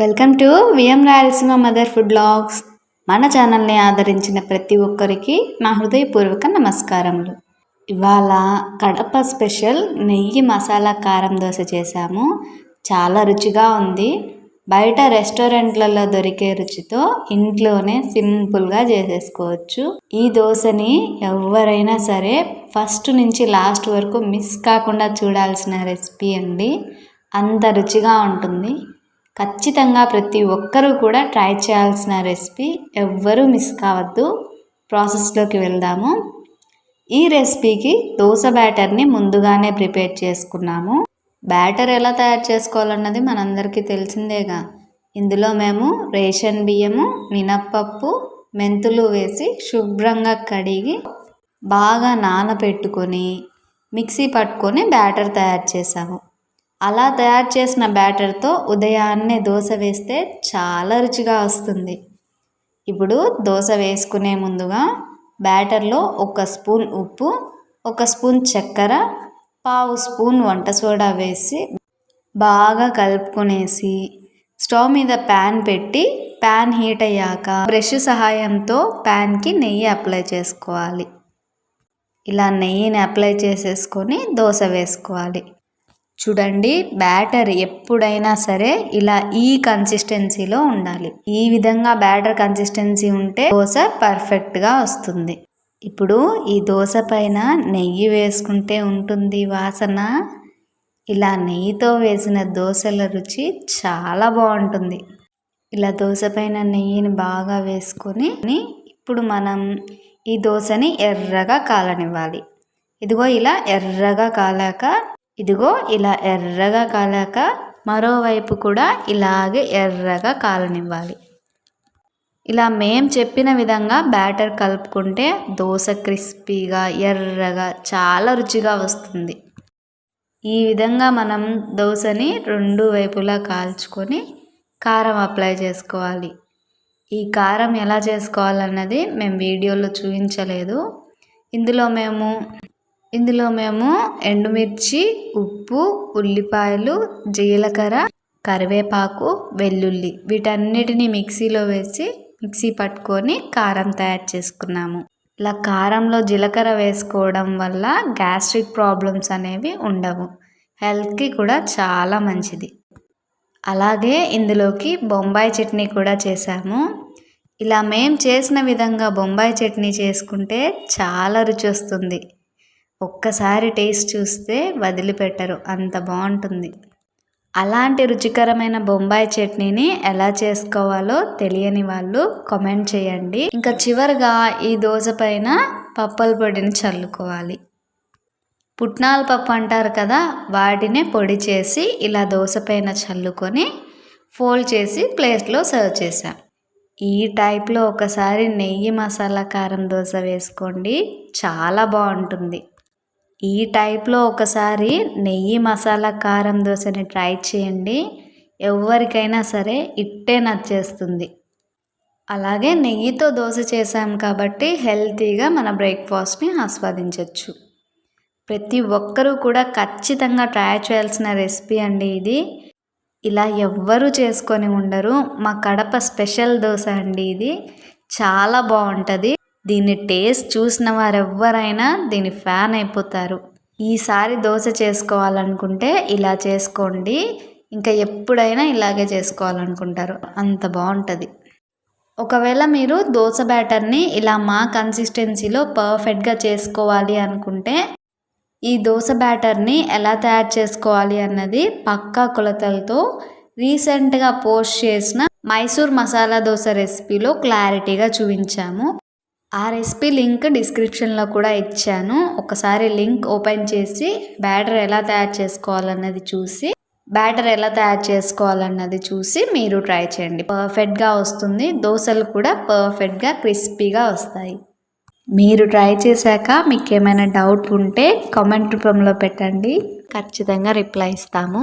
Welcome to VM Rayalaseema mother food blogs మన ఛానల్ని ఆదరించిన ప్రతి ఒక్కరికి నా హృదయపూర్వక నమస్కారములు. ఇవాళ కడప స్పెషల్ నెయ్యి మసాలా కారం దోశ చేశాము. చాలా రుచిగా ఉంది. బయట రెస్టారెంట్లలో దొరికే రుచితో ఇంట్లోనే సింపుల్గా చేసేసుకోవచ్చు. ఈ దోశని ఎవరైనా సరే ఫస్ట్ నుంచి లాస్ట్ వరకు మిస్ కాకుండా చూడాల్సిన రెసిపీ అండి. అంత రుచిగా ఉంటుంది. ఖచ్చితంగా ప్రతి ఒక్కరూ కూడా ట్రై చేయాల్సిన రెసిపీ ఎవ్వరూ మిస్ కావద్దు. ప్రాసెస్లోకి వెళ్దాము. ఈ రెసిపీకి దోశ బ్యాటర్ని ముందుగానే ప్రిపేర్ చేసుకున్నాము. బ్యాటర్ ఎలా తయారు చేసుకోవాలన్నది మనందరికీ తెలిసిందేగా. ఇందులో మేము రేషన్ బియ్యము మినప్పప్పు మెంతులు వేసి శుభ్రంగా కడిగి బాగా నానబెట్టుకొని మిక్సీ పట్టుకొని బ్యాటర్ తయారు చేసాము అలా తయారు చేసిన బ్యాటర్తో ఉదయాన్నే దోశ వేస్తే చాలా రుచిగా వస్తుంది. ఇప్పుడు దోశ వేసుకునే ముందుగా బ్యాటర్లో ఒక స్పూన్ ఉప్పు ఒక స్పూన్ చక్కెర పావు స్పూన్ వంట సోడా వేసి బాగా కలుపుకొనేసి స్టవ్ మీద ప్యాన్ పెట్టి ప్యాన్ హీట్ అయ్యాక బ్రష్ సహాయంతో ప్యాన్కి నెయ్యి అప్లై చేసుకోవాలి. ఇలా నెయ్యిని అప్లై చేసేసుకొని దోశ వేసుకోవాలి. చూడండి బ్యాటర్ ఎప్పుడైనా సరే ఇలా ఈ కన్సిస్టెన్సీలో ఉండాలి. ఈ విధంగా బ్యాటర్ కన్సిస్టెన్సీ ఉంటే దోశ పర్ఫెక్ట్గా వస్తుంది. ఇప్పుడు ఈ దోశ పైన నెయ్యి వేసుకుంటే ఉంటుంది వాసన. ఇలా నెయ్యితో వేసిన దోశల రుచి చాలా బాగుంటుంది. ఇలా దోశ పైన నెయ్యిని బాగా వేసుకొని ఇప్పుడు మనం ఈ దోశని ఎర్రగా కాలనివ్వాలి. ఇదిగో ఇలా ఎర్రగా కాలాక ఇదిగో ఇలా ఎర్రగా కాలాక మరోవైపు కూడా ఇలాగే ఎర్రగా కాలనివ్వాలి. ఇలా మేం చెప్పిన విధంగా బ్యాటర్ కలుపుకుంటే దోశ క్రిస్పీగా ఎర్రగా చాలా రుచిగా వస్తుంది. ఈ విధంగా మనం దోశని రెండు వైపులా కాల్చుకొని కారం అప్లై చేసుకోవాలి. ఈ కారం ఎలా చేసుకోవాలన్నది మేము వీడియోలో చూపించలేదు. ఇందులో మేము ఇందులో మేము ఎండుమిర్చి ఉప్పు ఉల్లిపాయలు జీలకర్ర కరివేపాకు వెల్లుల్లి వీటన్నిటిని మిక్సీలో వేసి మిక్సీ పట్టుకొని కారం తయారు చేసుకున్నాము. ఇలా కారంలో జీలకర్ర వేసుకోవడం వల్ల గ్యాస్ట్రిక్ ప్రాబ్లమ్స్ అనేవి ఉండవు. హెల్త్కి కూడా చాలా మంచిది. అలాగే ఇందులోకి బొంబాయి చట్నీ కూడా చేసాము ఇలా మేము చేసిన విధంగా బొంబాయి చట్నీ చేసుకుంటే చాలా రుచి వస్తుంది. ఒక్కసారి టేస్ట్ చూస్తే వదిలిపెట్టరు. అంత బాగుంటుంది. అలాంటి రుచికరమైన బొంబాయి చట్నీని ఎలా చేసుకోవాలో తెలియని వాళ్ళు కామెంట్ చేయండి. ఇంకా చివరిగా ఈ దోశ పైన పప్పల పొడిని చల్లుకోవాలి. పుట్నాల పప్పు అంటారు కదా వాటిని పొడి చేసి ఇలా దోశ పైన చల్లుకొని ఫోల్డ్ చేసి ప్లేట్లో సర్వ్ చేసాం ఈ టైప్లో ఒకసారి నెయ్యి మసాలా కారం దోశ వేసుకోండి. చాలా బాగుంటుంది. ఈ టైప్లో ఒకసారి నెయ్యి మసాలా కారం దోశని ట్రై చేయండి. ఎవరికైనా సరే ఇట్టే నచ్చేస్తుంది. అలాగే నెయ్యితో దోశ చేసాం కాబట్టి హెల్తీగా మన బ్రేక్ఫాస్ట్ని ఆస్వాదించవచ్చు ప్రతి ఒక్కరూ కూడా ఖచ్చితంగా ట్రై చేయాల్సిన రెసిపీ అండి ఇది. ఇలా ఎవ్వరూ చేసుకొని ఉండరు. మా కడప స్పెషల్ దోశ అండి ఇది. చాలా బాగుంటుంది దీని టేస్ట్ చూసిన వారెవ్వరైనా దీని ఫ్యాన్ అయిపోతారు. ఈసారి దోశ చేసుకోవాలనుకుంటే ఇలా చేసుకోండి. ఇంకా ఎప్పుడైనా ఇలాగే చేసుకోవాలనుకుంటారు. అంత బాగుంటుంది ఒకవేళ మీరు దోశ బ్యాటర్ని ఇలా మా కన్సిస్టెన్సీలో పర్ఫెక్ట్గా చేసుకోవాలి అనుకుంటే ఈ దోశ బ్యాటర్ని ఎలా తయారు చేసుకోవాలి అన్నది పక్కా కొలతలతో రీసెంట్గా పోస్ట్ చేసిన మైసూర్ మసాలా దోశ రెసిపీలో క్లారిటీగా చూపించాము. ఆ రెసిపీ లింక్ డిస్క్రిప్షన్లో కూడా ఇచ్చాను. ఒకసారి లింక్ ఓపెన్ చేసి బ్యాటర్ ఎలా తయారు చేసుకోవాలన్నది చూసి బ్యాటర్ ఎలా తయారు చేసుకోవాలన్నది చూసి మీరు ట్రై చేయండి. పర్ఫెక్ట్గా వస్తుంది. దోశలు కూడా పర్ఫెక్ట్గా క్రిస్పీగా వస్తాయి. మీరు ట్రై చేశాక మీకు ఏమైనా డౌట్ ఉంటే కామెంట్ రూపంలో పెట్టండి. ఖచ్చితంగా రిప్లై ఇస్తాము.